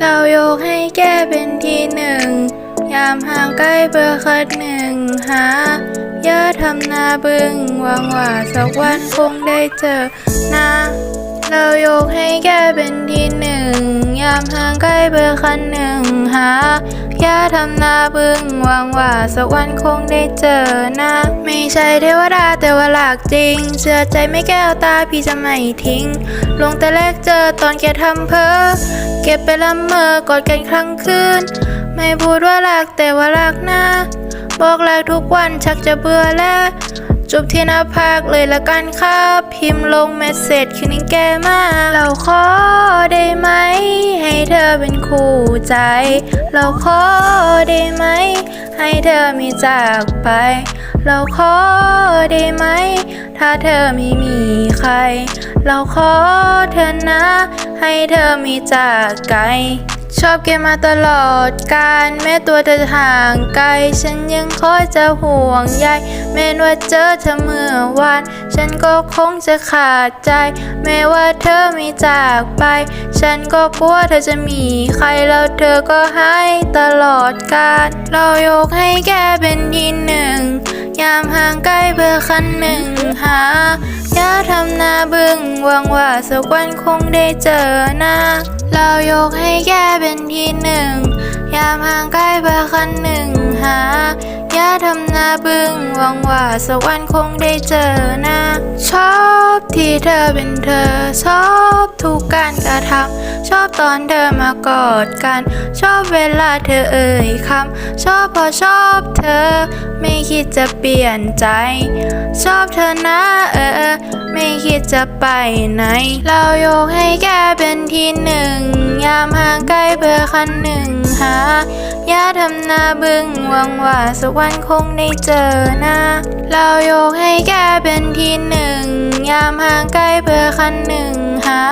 เรายกให้แกเป็นที่หนึ่ง ยามห่างใกล้เบอร์คัดหนึ่งหาอย่าทำนาบึงหวังว่าสักวันคงได้เจอนะ เรายกให้แกเป็นที่หนึ่ง ยามห่างใกล้เบอร์คันหนึ่งหา อย่าทำหน้าบึ้งหวังว่าสักวันคงได้เจอนะ ไม่ใช่เทวดาแต่ว่าหลักจริง เชื่อใจไม่แก้วตาพี่จะไม่ทิ้ง ลงแต่แรกเจอตอนแกทำเพ้อเก็บไปละเมอกอดกันครั้งคืน ไม่พูดว่ารักแต่ว่ารักนะ บอกรักทุกวันชักจะเบื่อแล้ว จบที่หน้าผากเลยละกันครับ พิมพ์ลงเมสเซจคืนนี้แกมาเราขอได้ไหม ให้เธอเป็นคู่ใจ เราขอได้ไหม ให้เธอมีจากไป เราขอได้ไหม ถ้าเธอไม่มีใคร เราขอเธอนะ ให้เธอมีจากไกล ชอบแกมาตลอดการแม้ตัวเธอห่างไกล ฉันยังคอยจะห่วงใยแม้ว่าเจอเธอเมื่อวาน ฉันก็คงจะขาดใจ แม้ว่าเธอไม่จากไป ฉันก็กลัวเธอจะมีใครแล้วเธอก็ให้ตลอดกาลเรายกให้แกเป็นที่หนึ่ง ยามห่างใกลเบอร์คันหนึ่งหา อย่าทำหน้าบึ้งหวังว่าสักวันคงได้เจอหน้า เรายกให้แกเป็นที่หนึ่ง ยามห่างใกล้เพื่อคันหนึ่งหาย่าทำหน้าบึ้งหวังว่าสักวันคงได้เจอหน้า ชอบที่เธอเป็นเธอ ชอบ ทุกการกระทำชอบตอนเธอมากอดกัน ชอบเวลาเธอเอ่ยคำชอบพอชอบเธอ ไม่คิดจะเปลี่ยนใจ ชอบเธอนะเออ ไม่คิดจะไปไหน เรายกให้แกเป็นที่หนึ่ง ยามห่างใกล้เบอร์คันหนึ่งหา ย่าทำหน้าบึ้งหวังว่าสักวันคงได้เจอหน้า เรายกให้แกเป็นที่หนึ่ง ยามห่างใกลเบอร์คันหนึ่งหา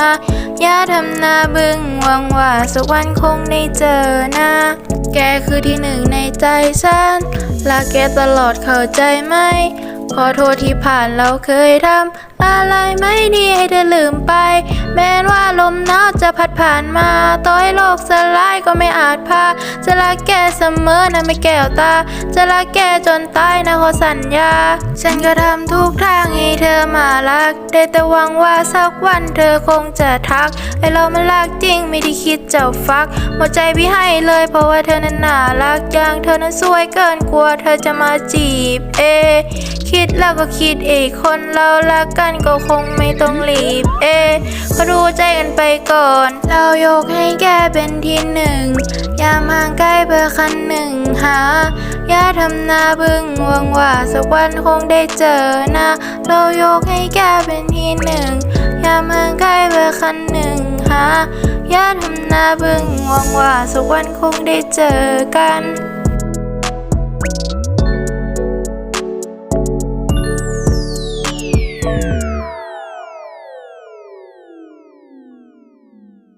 ย่าทำหน้าบึ้งหวังว่าสักวันคงได้เจอหน้า แกคือที่หนึ่งในใจฉันรักแกตลอดเข้าใจไหม ขอโทษที่ผ่านเราเคยทำอะไรไม่ดีให้เธอลืมไป แม้ว่าลมหนาวจะพัดผ่านมาต่อให้โลกสลายก็ไม่อาจพา จะรักแกเสมอนะไม่แก้วตา จะรักแกจนตายนะขอสัญญา ฉันก็ทำทุกทางให้เธอมารัก ได้แต่หวังว่าสักวันเธอคงจะทักไอเรามันรักจริงไม่ได้คิดจะฟักหัวใจพี่ให้เลยเพราะว่าเธอนั้นน่ารักอย่างเธอนั้นสวยเกินกลัวเธอจะมาจีบเอ คิดแล้วก็คิดอีกคนเรารักกันก็คงไม่ต้องรีบเอะก็ดูใจกันไปก่อน เรายกให้แกเป็นที่หนึ่งอย่ามาใกล้เบอร์คันหนึ่งหา อย่าทำหน้าบึ้งหวังว่าสักวันคงได้เจอนะ เรายกให้แกเป็นที่หนึ่งอย่ามาใกล้เบอร์คันหนึ่งหา อย่าทำหน้าบึ้งหวังว่าสักวันคงได้เจอกัน